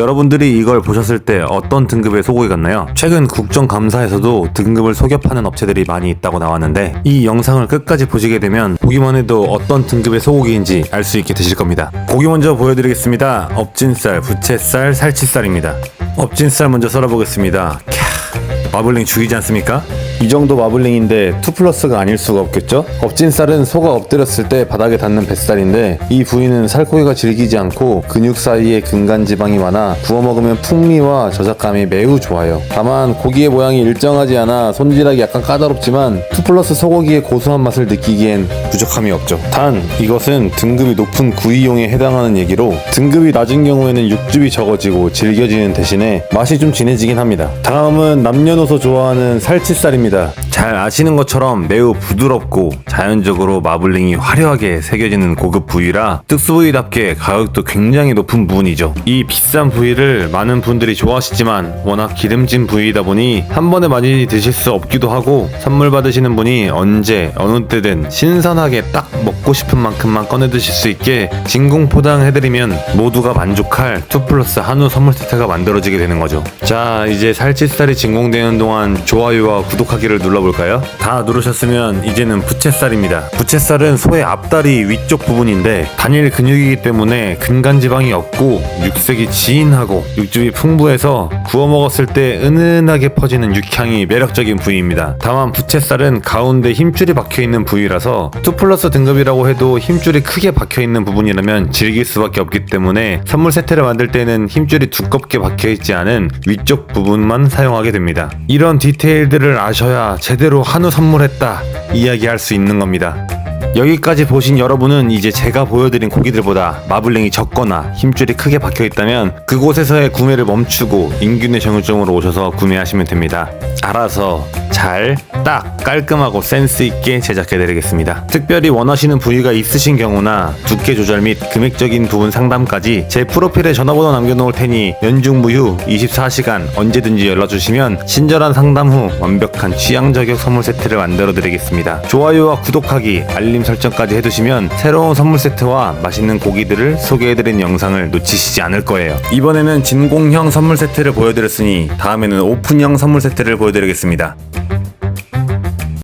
여러분들이 이걸 보셨을 때 어떤 등급의 소고기 같나요? 최근 국정감사에서도 등급을 속여파는 업체들이 많이 있다고 나왔는데 이 영상을 끝까지 보시게 되면 보기만 해도 어떤 등급의 소고기인지 알 수 있게 되실 겁니다. 고기 먼저 보여드리겠습니다. 업진살, 부채살, 살치살입니다. 업진살 먼저 썰어보겠습니다. 캬, 마블링 죽이지 않습니까? 이 정도 마블링인데 2 플러스가 아닐 수가 없겠죠? 업진살은 소가 엎드렸을 때 바닥에 닿는 뱃살인데 이 부위는 살코기가 질기지 않고 근육 사이에 근간 지방이 많아 구워 먹으면 풍미와 저작감이 매우 좋아요. 다만 고기의 모양이 일정하지 않아 손질하기 약간 까다롭지만 2 플러스 소고기의 고소한 맛을 느끼기엔 부족함이 없죠. 단 이것은 등급이 높은 구이용에 해당하는 얘기로 등급이 낮은 경우에는 육즙이 적어지고 질겨지는 대신에 맛이 좀 진해지긴 합니다. 다음은 남녀노소 좋아하는 살치살입니다. 잘 아시는 것처럼 매우 부드럽고 자연적으로 마블링이 화려하게 새겨지는 고급 부위라 특수 부위답게 가격도 굉장히 높은 부분이죠. 이 비싼 부위를 많은 분들이 좋아하시지만 워낙 기름진 부위이다 보니 한 번에 많이 드실 수 없기도 하고 선물 받으시는 분이 언제 어느 때든 신선하게 딱 먹고 싶은 만큼만 꺼내 드실 수 있게 진공 포장해드리면 모두가 만족할 2 플러스 한우 선물 세트가 만들어지게 되는 거죠. 자 이제 살치살이 진공되는 동안 좋아요와 구독하기 를 눌러볼까요? 다 누르셨으면 이제는 부채살입니다. 부채살은 소의 앞다리 위쪽 부분인데 단일 근육이기 때문에 근간 지방이 없고 육색이 진하고 육즙이 풍부해서 구워 먹었을 때 은은하게 퍼지는 육향이 매력적인 부위입니다. 다만 부채살은 가운데 힘줄이 박혀 있는 부위라서 2 플러스 등급이라고 해도 힘줄이 크게 박혀 있는 부분이라면 질길 수밖에 없기 때문에 선물 세트를 만들 때는 힘줄이 두껍게 박혀 있지 않은 위쪽 부분만 사용하게 됩니다. 이런 디테일들을 아셔 야 제대로 한우 선물했다 이야기할 수 있는 겁니다. 여기까지 보신 여러분은 이제 제가 보여드린 고기들보다 마블링이 적거나 힘줄이 크게 박혀 있다면 그곳에서의 구매를 멈추고 인균의 정육점으로 오셔서 구매하시면 됩니다. 알아서 잘, 딱, 깔끔하고 센스 있게 제작해 드리겠습니다. 특별히 원하시는 부위가 있으신 경우나 두께 조절 및 금액적인 부분 상담까지 제 프로필에 전화번호 남겨놓을 테니 연중 무휴 24시간 언제든지 연락 주시면 친절한 상담 후 완벽한 취향 저격 선물 세트를 만들어 드리겠습니다. 좋아요와 구독하기, 알림 설정까지 해두시면 새로운 선물 세트와 맛있는 고기들을 소개해드린 영상을 놓치시지 않을 거예요. 이번에는 진공형 선물 세트를 보여드렸으니 다음에는 오픈형 선물 세트를 보여드리겠습니다.